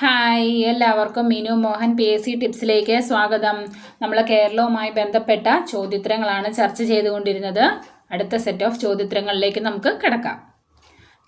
Hi എല്ലാവർക്കും Minu Mohan P S C ടിപ്സിലേക്ക് സ്വാഗതം. നമ്മൾ കേരളവുമായി ബന്ധപ്പെട്ട ചോദ്യോത്തരങ്ങളാണ് ചർച്ച ചെയ്തുകൊണ്ടിരുന്നത്. അടുത്ത സെറ്റ് ഓഫ് ചോദ്യോത്തരങ്ങളിലേക്ക് നമുക്ക് കിടക്കാം.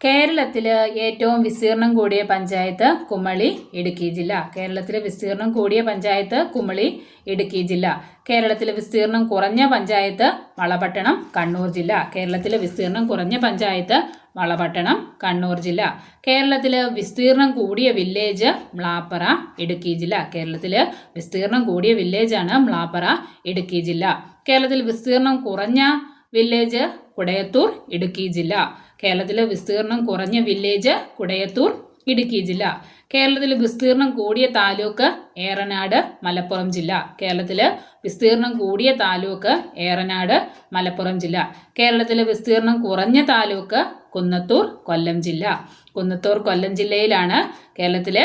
കേരളത്തിൽ ഏറ്റവും വിസ്തീർണം കൂടിയ പഞ്ചായത്ത് കുമളി ഇടുക്കി ജില്ല. കേരളത്തിൽ വിസ്തീർണം കൂടിയ പഞ്ചായത്ത് കുമളി ഇടുക്കി ജില്ല. കേരളത്തിൽ വിസ്തീർണം കുറഞ്ഞ പഞ്ചായത്ത് വളപട്ടണം കണ്ണൂർ ജില്ല. കേരളത്തിൽ വിസ്തീർണം കുറഞ്ഞ പഞ്ചായത്ത് വളപട്ടണം കണ്ണൂർ ജില്ല. കേരളത്തിൽ വിസ്തീർണം കൂടിയ വില്ലേജ് മ്ലാപ്പറ ഇടുക്കി ജില്ല. കേരളത്തിൽ വിസ്തീർണം കൂടിയ വില്ലേജാണ് മ്ലാപ്പറ ഇടുക്കി ജില്ല. കേരളത്തിൽ വിസ്തീർണം കുറഞ്ഞ വില്ലേജ് കുടയത്തൂർ ഇടുക്കി ജില്ല. കേരളത്തിലെ വിസ്തീർണം കുറഞ്ഞ വില്ലേജ് കുടയത്തൂർ ഇടുക്കി ജില്ല കേരളത്തിൽ വിസ്തീർണം കൂടിയ താലൂക്ക് ഏറനാട് മലപ്പുറം ജില്ല. കേരളത്തിൽ വിസ്തീർണം കൂടിയ താലൂക്ക് ഏറനാട് മലപ്പുറം ജില്ല. കേരളത്തിൽ വിസ്തീർണം കുറഞ്ഞ താലൂക്ക് കുന്നത്തൂർ കൊല്ലം ജില്ല. കുന്നത്തൂർ കൊല്ലം ജില്ലയിലാണ് കേരളത്തിലെ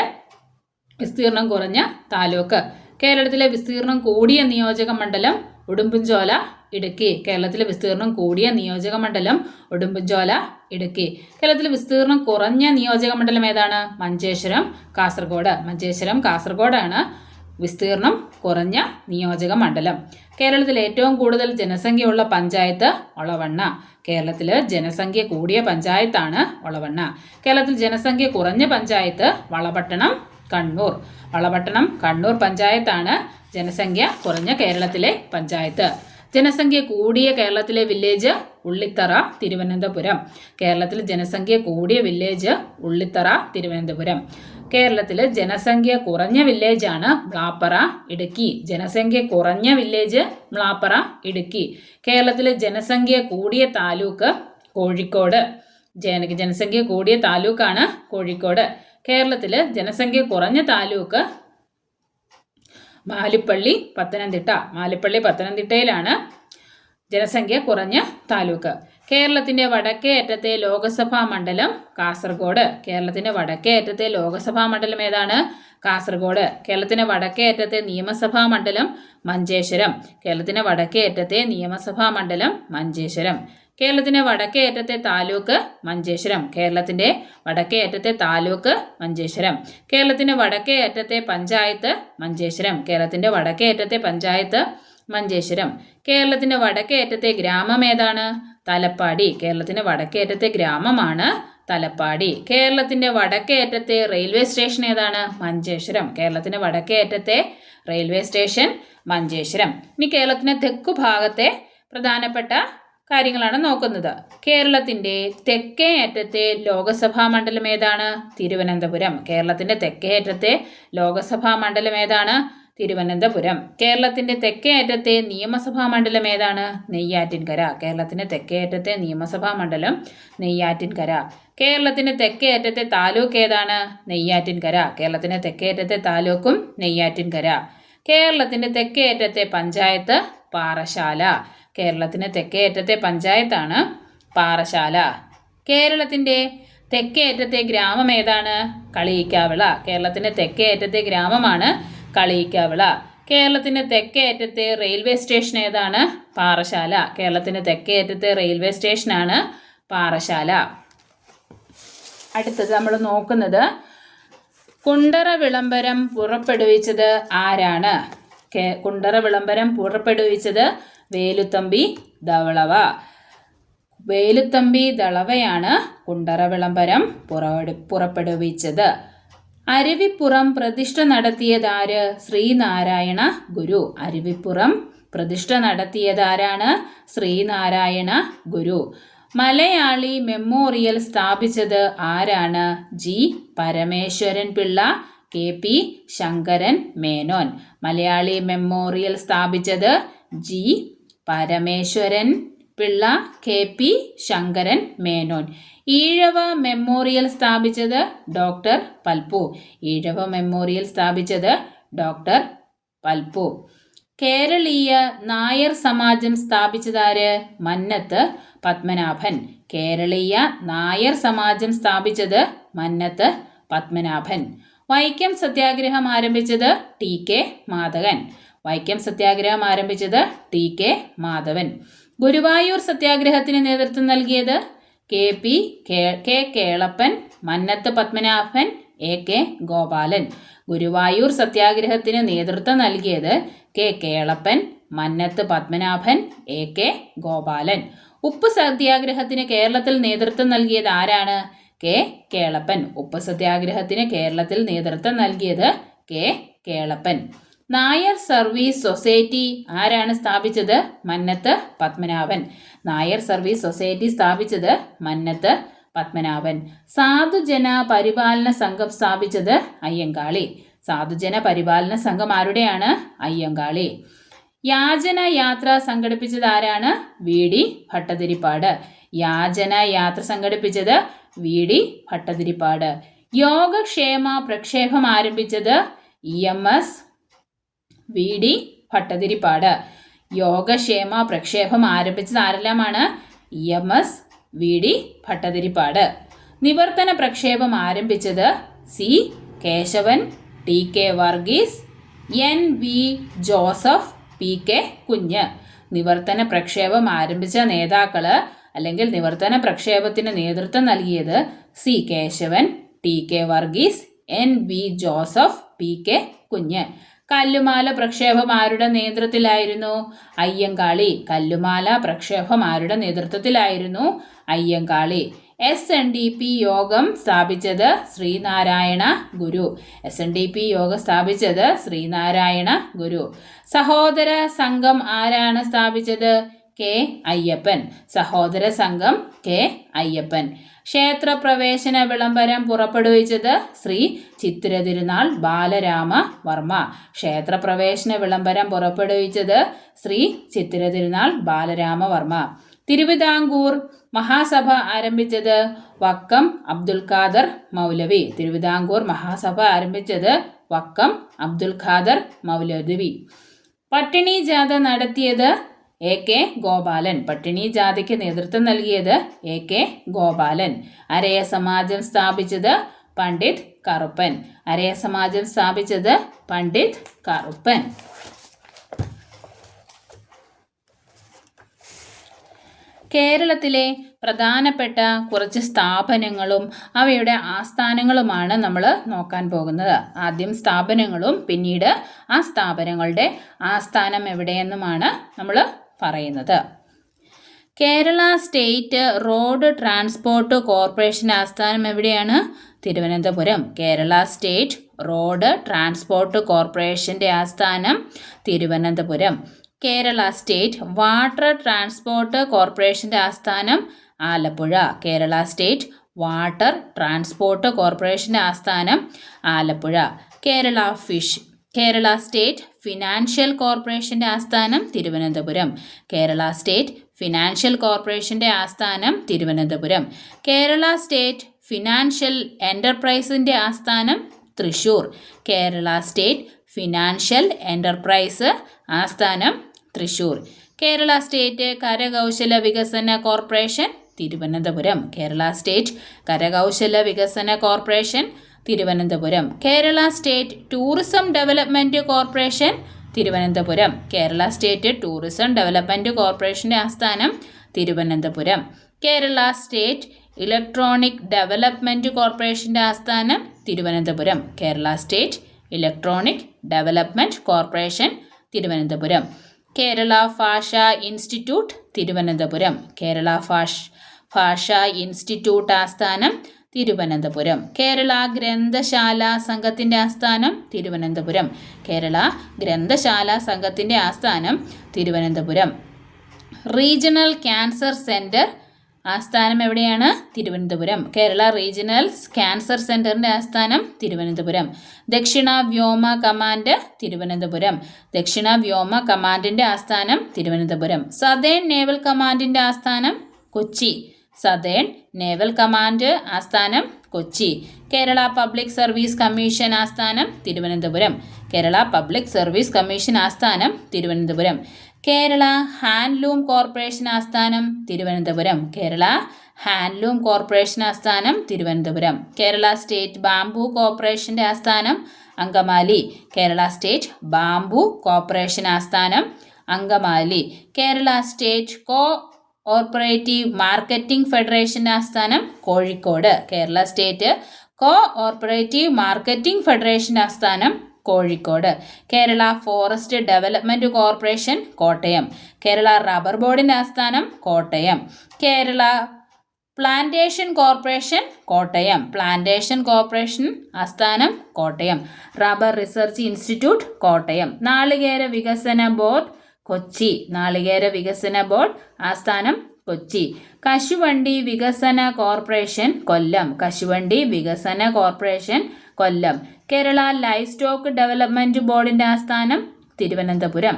വിസ്തീർണം കുറഞ്ഞ താലൂക്ക്. കേരളത്തിലെ വിസ്തീർണം കൂടിയ നിയോജക മണ്ഡലം ഉടുമ്പൻചോല ഇടുക്കി. കേരളത്തിലെ വിസ്തീർണം കൂടിയ നിയോജക മണ്ഡലം ഉടുമ്പൻചോല ഇടുക്കി. കേരളത്തിലെ വിസ്തീർണം കുറഞ്ഞ നിയോജക മണ്ഡലം ഏതാണ്? മഞ്ചേശ്വരം കാസർഗോഡ്. മഞ്ചേശ്വരം കാസർഗോഡാണ് വിസ്തീർണം കുറഞ്ഞ നിയോജക മണ്ഡലം. കേരളത്തിൽ ഏറ്റവും കൂടുതൽ ജനസംഖ്യയുള്ള പഞ്ചായത്ത് ഒളവണ്ണ. കേരളത്തിൽ ജനസംഖ്യ കൂടിയ പഞ്ചായത്താണ് ഒളവണ്ണ. കേരളത്തിൽ ജനസംഖ്യ കുറഞ്ഞ പഞ്ചായത്ത് വളപട്ടണം കണ്ണൂർ. വളപട്ടണം കണ്ണൂർ പഞ്ചായത്താണ് ജനസംഖ്യ കുറഞ്ഞ കേരളത്തിലെ പഞ്ചായത്ത്. ജനസംഖ്യ കൂടിയ കേരളത്തിലെ വില്ലേജ് ഉള്ളിത്തറ തിരുവനന്തപുരം. കേരളത്തിൽ ജനസംഖ്യ കൂടിയ വില്ലേജ് ഉള്ളിത്തറ തിരുവനന്തപുരം. കേരളത്തിൽ ജനസംഖ്യ കുറഞ്ഞ വില്ലേജാണ് മ്ലാപ്പറ ഇടുക്കി. ജനസംഖ്യ കുറഞ്ഞ വില്ലേജ് മ്ലാപ്പറ ഇടുക്കി. കേരളത്തിലെ ജനസംഖ്യ കൂടിയ താലൂക്ക് കോഴിക്കോട്. ജന ജനസംഖ്യ കൂടിയ താലൂക്കാണ് കോഴിക്കോട്. കേരളത്തിൽ ജനസംഖ്യ കുറഞ്ഞ താലൂക്ക് മാലിപ്പള്ളി പത്തനംതിട്ട. മാലിപ്പള്ളി പത്തനംതിട്ടയിലാണ് ജനസംഖ്യ കുറഞ്ഞ താലൂക്ക്. കേരളത്തിന്റെ വടക്കേ അറ്റത്തെ ലോകസഭാ മണ്ഡലം കാസർഗോഡ്. കേരളത്തിന്റെ വടക്കേ അറ്റത്തെ ലോകസഭാ മണ്ഡലം ഏതാണ്? കാസർഗോഡ്. കേരളത്തിന്റെ വടക്കേ അറ്റത്തെ നിയമസഭാ മണ്ഡലം മഞ്ചേശ്വരം. കേരളത്തിന്റെ വടക്കേ അറ്റത്തെ നിയമസഭാ മണ്ഡലം മഞ്ചേശ്വരം. കേരളത്തിന്റെ വടക്കേ അറ്റത്തെ താലൂക്ക് മഞ്ചേശ്വരം. കേരളത്തിന്റെ വടക്കേ അറ്റത്തെ താലൂക്ക് മഞ്ചേശ്വരം. കേരളത്തിന്റെ വടക്കേ അറ്റത്തെ പഞ്ചായത്ത് മഞ്ചേശ്വരം. കേരളത്തിന്റെ വടക്കേ അറ്റത്തെ പഞ്ചായത്ത് മഞ്ചേശ്വരം. കേരളത്തിന്റെ വടക്കേ അറ്റത്തെ ഗ്രാമം ഏതാണ്? തലപ്പാടി. കേരളത്തിന്റെ വടക്കേ അറ്റത്തെ ഗ്രാമമാണ് തലപ്പാടി. കേരളത്തിന്റെ വടക്കേ അറ്റത്തെ റെയിൽവേ സ്റ്റേഷൻ ഏതാണ്? മഞ്ചേശ്വരം. കേരളത്തിന്റെ വടക്കേ അറ്റത്തെ റെയിൽവേ സ്റ്റേഷൻ മഞ്ചേശ്വരം. ഇനി കേരളത്തിന്റെ തെക്കു ഭാഗത്തെ പ്രധാനപ്പെട്ട കാര്യങ്ങളാണ് നോക്കുന്നത്. കേരളത്തിന്റെ തെക്കേ അറ്റത്തെ ലോകസഭാ മണ്ഡലം ഏതാണ്? തിരുവനന്തപുരം. കേരളത്തിന്റെ തെക്കേ അറ്റത്തെ ലോകസഭാ മണ്ഡലം ഏതാണ്? തിരുവനന്തപുരം. കേരളത്തിന്റെ തെക്കേ അറ്റത്തെ നിയമസഭാ മണ്ഡലം ഏതാണ്? നെയ്യാറ്റിൻകര. കേരളത്തിന്റെ തെക്കേ അറ്റത്തെ നിയമസഭാ മണ്ഡലം നെയ്യാറ്റിൻകര. കേരളത്തിന്റെ തെക്കേ അറ്റത്തെ താലൂക്ക് ഏതാണ്? നെയ്യാറ്റിൻകര. കേരളത്തിന്റെ തെക്കേ അറ്റത്തെ താലൂക്കും നെയ്യാറ്റിൻകര. കേരളത്തിന്റെ തെക്കേ അറ്റത്തെ പഞ്ചായത്ത് പാറശാല. കേരളത്തിന് തെക്കേ അറ്റത്തെ പഞ്ചായത്താണ് പാറശാല. കേരളത്തിന്റെ തെക്കേ അറ്റത്തെ ഗ്രാമം ഏതാണ്? കളിയിക്കാവിള. കേരളത്തിന്റെ തെക്കേ അറ്റത്തെ ഗ്രാമമാണ് കളിയിക്കാവിള. കേരളത്തിന്റെ തെക്കേ അറ്റത്തെ റെയിൽവേ സ്റ്റേഷൻ ഏതാണ്? പാറശാല. കേരളത്തിന്റെ തെക്കേ അറ്റത്തെ റെയിൽവേ സ്റ്റേഷനാണ് പാറശാല. അടുത്തത് നമ്മൾ നോക്കുന്നത് കുണ്ടറ വിളംബരം പുറപ്പെടുവിച്ചത് ആരാണ്? കുണ്ടറ വിളംബരം പുറപ്പെടുവിച്ചത് വേലുത്തമ്പി ദളവ വേലുത്തമ്പി ദളവയാണ് കുണ്ടറ വിളംബരം പുറപ്പെടു പുറപ്പെടുവിച്ചത്. അരുവിപ്പുറം പ്രതിഷ്ഠ നടത്തിയതാര്? ശ്രീനാരായണ ഗുരു. അരുവിപ്പുറം പ്രതിഷ്ഠ നടത്തിയതാരാണ്? ശ്രീനാരായണ ഗുരു. മലയാളി മെമ്മോറിയൽ സ്ഥാപിച്ചത് ആരാണ്? G. Parameswaran Pillai K. P. Sankaran Menon. Malayali memorial സ്ഥാപിച്ചത് G. Parameswaran Pillai K P Sankaran Menon. Ezhava memorial സ്ഥാപിച്ചത് ഡോക്ടർ പൽപ്പു. ഈഴവ മെമ്മോറിയൽ സ്ഥാപിച്ചത് ഡോക്ടർ പൽപ്പു. കേരളീയ നായർ സമാജം സ്ഥാപിച്ചതാര്? മന്നത്ത് പത്മനാഭൻ. കേരളീയ നായർ സമാജം സ്ഥാപിച്ചത് മന്നത്ത് പത്മനാഭൻ. വൈക്കം സത്യാഗ്രഹം ആരംഭിച്ചത് ടി കെ മാധവൻ വൈക്കം സത്യാഗ്രഹം ആരംഭിച്ചത് ടി കെ മാധവൻ. ഗുരുവായൂർ സത്യാഗ്രഹത്തിന് നേതൃത്വം നൽകിയത് K P K Kelappan Mannath Padmanabhan A K Gopalan. Guruvayur സത്യാഗ്രഹത്തിന് നേതൃത്വം നൽകിയത് K Kelappan Mannath Padmanabhan A K Gopalan. ഉപ്പ് സത്യാഗ്രഹത്തിന് കേരളത്തിൽ നേതൃത്വം നൽകിയത് ആരാണ്? കെ കേളപ്പൻ. ഉപ്പ് സത്യാഗ്രഹത്തിന് കേരളത്തിൽ നേതൃത്വം നൽകിയത് K Kelappan. Nair service society ആരാണ് സ്ഥാപിച്ചത്? മന്നത്ത് പത്മനാഭൻ. നായർ സർവീസ് സൊസൈറ്റി സ്ഥാപിച്ചത് മന്നത്ത് പത്മനാഭൻ. സാധുജന പരിപാലന സംഘം സ്ഥാപിച്ചത് അയ്യങ്കാളി. സാധുജന പരിപാലന സംഘം ആരുടെയാണ്? അയ്യങ്കാളി. യാചന യാത്ര സംഘടിപ്പിച്ചത് ആരാണ്? വി. ഡി. ഭട്ടതിരിപ്പാട്. യാചന യാത്ര സംഘടിപ്പിച്ചത് വി. ഡി. ഭട്ടതിരിപ്പാട്. യോഗക്ഷേമ പ്രക്ഷേപം ആരംഭിച്ചത് E. M. S. V D Bhattathiripad. Yogakshema പ്രക്ഷേപം ആരംഭിച്ചത് ആരെല്ലാമാണ്? E M S V D Bhattathiripad. നിവർത്തന പ്രക്ഷേപം ആരംഭിച്ചത് C Kesavan T K Varghese N V Joseph P K Kunju. നിവർത്തന പ്രക്ഷേപം ആരംഭിച്ച നേതാക്കൾ അല്ലെങ്കിൽ നിവർത്തന പ്രക്ഷേപത്തിന് നേതൃത്വം നൽകിയത് C Kesavan T K Varghese N V Joseph P K Kunju. കല്ലുമാല പ്രക്ഷേപം ആരുടെ നേതൃത്വത്തിലായിരുന്നു? അയ്യങ്കാളി കല്ലുമാല പ്രക്ഷേപം ആരുടെ നേതൃത്വത്തിലായിരുന്നു? Ayyankali. S N D P യോഗം സ്ഥാപിച്ചത് Sreenarayana Guru. S N D P യോഗം സ്ഥാപിച്ചത് ശ്രീനാരായണ ഗുരു. സഹോദര സംഘം ആരാണ് സ്ഥാപിച്ചത്? കെ അയ്യപ്പൻ. സഹോദര സംഘം കെ അയ്യപ്പൻ. ക്ഷേത്രപ്രവേശന വിളംബരം പുറപ്പെടുവിച്ചത് ശ്രീ ചിത്തിര തിരുനാൾ ബാലരാമ വർമ്മ ക്ഷേത്രപ്രവേശന വിളംബരം പുറപ്പെടുവിച്ചത് ശ്രീ ചിത്തിര തിരുനാൾ ബാലരാമ വർമ്മ തിരുവിതാംകൂർ മഹാസഭ ആരംഭിച്ചത് വക്കം അബ്ദുൽ ഖാദർ മൗലവി. തിരുവിതാംകൂർ മഹാസഭ ആരംഭിച്ചത് വക്കം അബ്ദുൽ ഖാദർ മൗലവി. പട്ടിണി ജാഥ നടത്തിയത് എ കെ ഗോപാലൻ. പട്ടിണി ജാഥയ്ക്ക് നേതൃത്വം നൽകിയത് എ കെ ഗോപാലൻ. അരയ സമാജം സ്ഥാപിച്ചത് പണ്ഡിറ്റ് കറുപ്പൻ. അരയ സമാജം സ്ഥാപിച്ചത് പണ്ഡിറ്റ് കറുപ്പൻ. കേരളത്തിലെ പ്രധാനപ്പെട്ട കുറച്ച് സ്ഥാപനങ്ങളും അവയുടെ ആസ്ഥാനങ്ങളുമാണ് നമ്മൾ നോക്കാൻ പോകുന്നത്. ആദ്യം സ്ഥാപനങ്ങളും പിന്നീട് ആ സ്ഥാപനങ്ങളുടെ ആസ്ഥാനം എവിടെയെന്നുമാണ് നമ്മൾ പറയുന്നത്. Kerala state road transport corporation ആസ്ഥാനം എവിടെയാണ്? Thiruvananthapuram. Kerala state road transport കോർപ്പറേഷന്റെ ആസ്ഥാനം Thiruvananthapuram. Kerala state water transport കോർപ്പറേഷന്റെ ആസ്ഥാനം Alappuzha. Kerala state water transport കോർപ്പറേഷന്റെ ആസ്ഥാനം Alappuzha. Kerala fish Kerala state financial കോർപ്പറേഷന്റെ ആസ്ഥാനം തിരുവനന്തപുരം. കേരള സ്റ്റേറ്റ് ഫിനാൻഷ്യൽ കോർപ്പറേഷന്റെ ആസ്ഥാനം തിരുവനന്തപുരം. കേരള സ്റ്റേറ്റ് ഫിനാൻഷ്യൽ എന്റർപ്രൈസിന്റെ ആസ്ഥാനം Thrissur. Kerala state financial enterprise ആസ്ഥാനം തൃശൂർ. കേരള സ്റ്റേറ്റ് കരകൗശല വികസന കോർപ്പറേഷൻ തിരുവനന്തപുരം. കേരള സ്റ്റേറ്റ് കരകൗശല വികസന corporation Thiruvananthapuram. Kerala state tourism development corporation Thiruvananthapuram. Kerala state tourism development കോർപ്പറേഷന്റെ ആസ്ഥാനം Thiruvananthapuram. Kerala state electronic development കോർപ്പറേഷന്റെ ആസ്ഥാനം Thiruvananthapuram. Kerala state electronic development corporation Thiruvananthapuram. Kerala ഭാഷ ഇൻസ്റ്റിറ്റ്യൂട്ട് തിരുവനന്തപുരം. കേരള ഭാഷ ഭാഷ ഇൻസ്റ്റിറ്റ്യൂട്ട് ആസ്ഥാനം തിരുവനന്തപുരം. കേരള ഗ്രന്ഥശാല സംഘത്തിന്റെ ആസ്ഥാനം തിരുവനന്തപുരം. കേരള ഗ്രന്ഥശാല സംഘത്തിന്റെ ആസ്ഥാനം തിരുവനന്തപുരം. റീജിയണൽ ക്യാൻസർ സെന്റർ ആസ്ഥാനം എവിടെയാണ്? തിരുവനന്തപുരം. കേരള റീജിയണൽ ക്യാൻസർ സെന്ററിന്റെ ആസ്ഥാനം തിരുവനന്തപുരം. ദക്ഷിണ വ്യോമ കമാൻഡ് തിരുവനന്തപുരം. ദക്ഷിണ വ്യോമ കമാൻഡിന്റെ ആസ്ഥാനം തിരുവനന്തപുരം. സദേൺ നേവൽ കമാൻഡിന്റെ ആസ്ഥാനം കൊച്ചി. സദേൺ നേവൽ കമാൻഡ് ആസ്ഥാനം Kochi. Kerala public service commission ആസ്ഥാനം Thiruvananthapuram. Kerala public service commission ആസ്ഥാനം തിരുവനന്തപുരം. കേരള ഹാൻഡ്ലൂം കോർപ്പറേഷൻ ആസ്ഥാനം തിരുവനന്തപുരം. കേരള ഹാൻഡ്ലൂം കോർപ്പറേഷൻ ആസ്ഥാനം തിരുവനന്തപുരം. കേരള സ്റ്റേറ്റ് ബാംബു കോർപ്പറേഷന്റെ ആസ്ഥാനം Angamaly. Kerala state bamboo corporation ആസ്ഥാനം Angamaly. Kerala state cooperative marketing ഫെഡറേഷന്റെ ആസ്ഥാനം Kozhikode. Kerala state cooperative marketing ഫെഡറേഷന്റെ ആസ്ഥാനം Kozhikode. Kerala forest development corporation Kottayam. Kerala rubber ബോർഡിന്റെ ആസ്ഥാനം Kottayam. Kerala plantation corporation Kottayam. Plantation corporation ആസ്ഥാനം Kottayam. Rubber research institute Kottayam. നാളികേര വികസന ബോർഡ് കൊച്ചി. നാളികേര വികസന ബോർഡ് ആസ്ഥാനം കൊച്ചി. കശുവണ്ടി വികസന കോർപ്പറേഷൻ കൊല്ലം. കശുവണ്ടി വികസന corporation Kollam. Kerala livestock development ബോർഡിന്റെ ആസ്ഥാനം Thiruvananthapuram.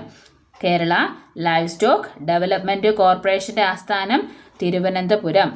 Kerala livestock development കോർപ്പറേഷന്റെ ആസ്ഥാനം Thiruvananthapuram.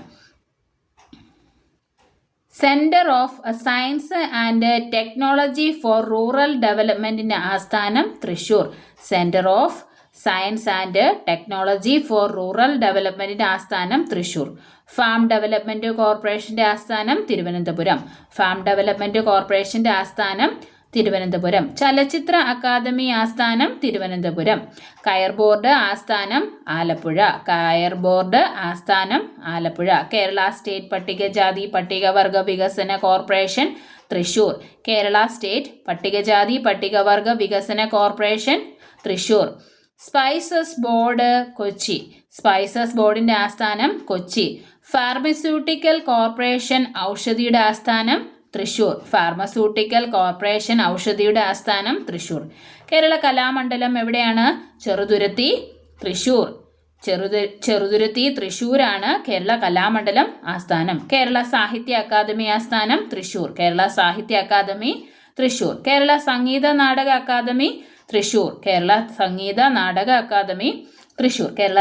Centre of science and technology for rural ഡെവലപ്മെന്റിന്റെ ആസ്ഥാനം Thrissur centre of science and technology for rural ഡെവലപ്മെന്റിന്റെ ആസ്ഥാനം തൃശൂർ. ഫാം ഡെവലപ്മെന്റ് കോർപ്പറേഷന്റെ ആസ്ഥാനം തിരുവനന്തപുരം. ഫാം ഡെവലപ്മെന്റ് കോർപ്പറേഷന്റെ ആസ്ഥാനം തിരുവനന്തപുരം. ചലച്ചിത്ര അക്കാദമി ആസ്ഥാനം തിരുവനന്തപുരം. കയർ ബോർഡ് ആസ്ഥാനം ആലപ്പുഴ. കയർ ബോർഡ് ആസ്ഥാനം ആലപ്പുഴ. കേരള സ്റ്റേറ്റ് പട്ടികജാതി പട്ടികവർഗ വികസന കോർപ്പറേഷൻ തൃശൂർ. കേരള സ്റ്റേറ്റ് പട്ടികജാതി പട്ടികവർഗ വികസന corporation Thrissur. Spices board Kochi. Spices ബോർഡിന്റെ ആസ്ഥാനം കൊച്ചി. ഫാർമസ്യൂട്ടിക്കൽ കോർപ്പറേഷൻ ഔഷധിയുടെ ആസ്ഥാനം തൃശൂർ. ഫാർമസ്യൂട്ടിക്കൽ കോർപ്പറേഷൻ ഔഷധിയുടെ ആസ്ഥാനം തൃശൂർ. കേരള കലാമണ്ഡലം എവിടെയാണ്? ചെറുതുരുത്തി തൃശൂർ. ചെറുതു ചെറുതുരുത്തി തൃശൂരാണ് കേരള കലാമണ്ഡലം ആസ്ഥാനം. കേരള സാഹിത്യ അക്കാദമി ആസ്ഥാനം തൃശൂർ. കേരള സാഹിത്യ academy Thrissur. Kerala Sangeetha Nataka academy Thrissur Kerala Sangeetha Nataka academy Thrissur Kerala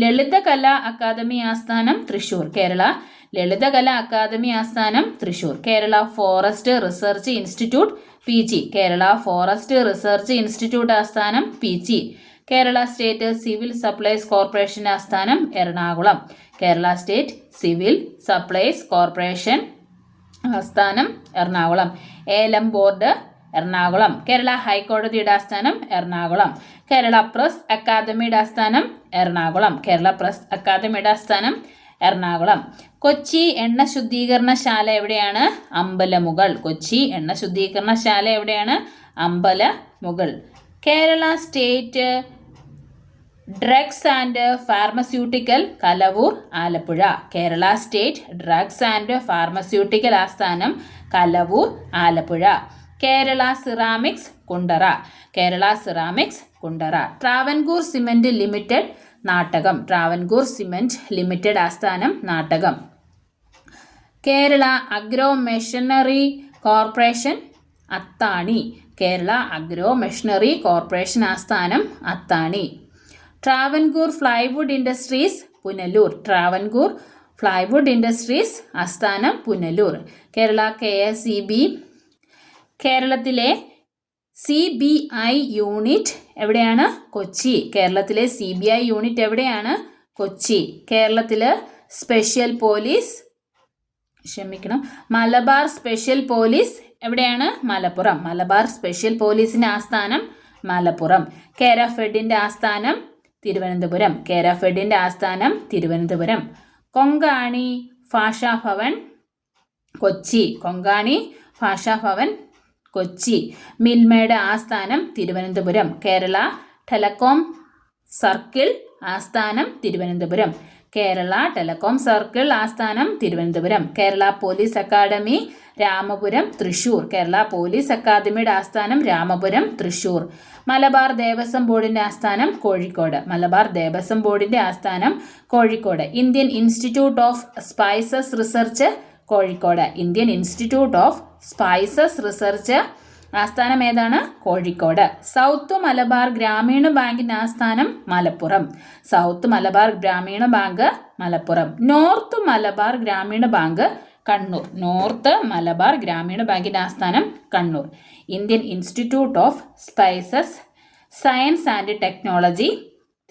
Lalithakala academy ആസ്ഥാനം തൃശൂർ കേരള ലളിതകല അക്കാദമി ആസ്ഥാനം Thrissur Kerala forest research institute P G Kerala forest research institute ആസ്ഥാനം P G Kerala state civil supplies corporation ആസ്ഥാനം Ernakulam Kerala state civil supplies corporation ആസ്ഥാനം എറണാകുളം ഏലം ബോർഡ് എറണാകുളം കേരള ഹൈക്കോടതിയുടെ ആസ്ഥാനം എറണാകുളം കേരള പ്രസ് അക്കാദമിയുടെ ആസ്ഥാനം എറണാകുളം കേരള പ്രസ് അക്കാദമിയുടെ ആസ്ഥാനം എറണാകുളം. കൊച്ചി എണ്ണ ശുദ്ധീകരണശാല എവിടെയാണ്? അമ്പലമുകൾ. കൊച്ചി എണ്ണ ശുദ്ധീകരണശാല എവിടെയാണ്? Ambalamugal. Kerala state drugs and pharmaceutical Kalavoor Alappuzha. Kerala state drugs and pharmaceutical ആസ്ഥാനം Kalavoor Alappuzha. Kerala ceramics Kundara. Kerala ceramics Kundara. Travancore cement limited Nattakam. Travancore cement limited ആസ്ഥാനം Nattakam. Kerala agro machinery corporation Athani. Kerala agro machinery corporation ആസ്ഥാനം Athani. Travancore plywood industries Punalur. Travancore plywood industries ആസ്ഥാനം Punalur. Kerala K S E B കേരളത്തിലെ C B I unit എവിടെയാണ്? കൊച്ചി. കേരളത്തിലെ C B I unit എവിടെയാണ്? കൊച്ചി. കേരളത്തിൽ special police ക്ഷമിക്കണം. Malabar special police എവിടെയാണ്? Malappuram. Malabar special പോലീസിന്റെ ആസ്ഥാനം മലപ്പുറം. കേരഫെഡിന്റെ ആസ്ഥാനം തിരുവനന്തപുരം. കേരഫെഡിന്റെ ആസ്ഥാനം തിരുവനന്തപുരം. കൊങ്കാണി ഭാഷാഭവൻ കൊച്ചി. കൊങ്കാണി ഭാഷാഭവൻ കൊച്ചി. മിൽമയുടെ ആസ്ഥാനം തിരുവനന്തപുരം. കേരള ടെലകോം സർക്കിൾ ആസ്ഥാനം തിരുവനന്തപുരം. കേരള ടെലകോം സർക്കിൾ ആസ്ഥാനം Thiruvananthapuram. Kerala police academy Ramapuram Thrissur. Kerala police അക്കാദമിയുടെ ആസ്ഥാനം രാമപുരം തൃശൂർ. മലബാർ ദേവസ്വം ബോർഡിന്റെ ആസ്ഥാനം കോഴിക്കോട്. മലബാർ ദേവസ്വം ബോർഡിന്റെ ആസ്ഥാനം Kozhikode. Indian institute of spices research Kozhikode. Indian institute of spices research ആസ്ഥാനം ഏതാണ്? കോഴിക്കോട്. സൗത്ത് മലബാർ ഗ്രാമീണ ബാങ്കിന്റെ ആസ്ഥാനം മലപ്പുറം. സൗത്ത് മലബാർ ഗ്രാമീണ ബാങ്ക് മലപ്പുറം. നോർത്ത് മലബാർ ഗ്രാമീണ ബാങ്ക് കണ്ണൂർ. നോർത്ത് മലബാർ ഗ്രാമീണ ബാങ്കിന്റെ ആസ്ഥാനം Kannur. Indian institute of spices science and technology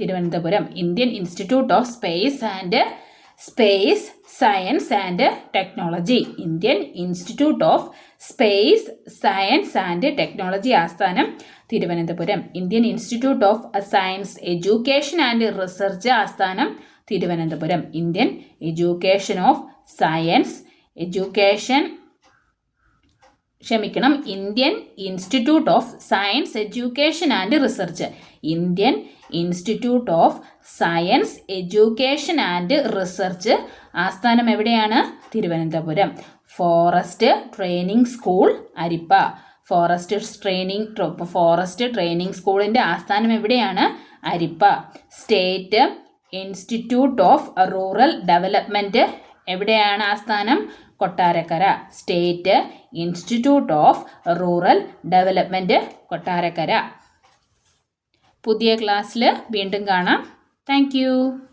Thiruvananthapuram. Indian institute of space and space science and technology Indian institute of space science and technology ആസ്ഥാനം Thiruvananthapuram. Indian institute of science education and research ആസ്ഥാനം Thiruvananthapuram. Indian education of science education ക്ഷമിക്കണം. Indian institute of science education and research Indian institute of science education and research. ആസ്ഥാനം എവിടെയാണ്? Thiruvananthapuram. Forest training school Arippa. Forest training forest training സ്കൂളിന്റെ ആസ്ഥാനം എവിടെയാണ്? Arippa. State institute of rural development എവിടെയാണ് ആസ്ഥാനം? Kottarakkara. State institute of rural development Kottarakkara. പുതിയ ക്ലാസ്സിൽ വീണ്ടും കാണാം. Thank you.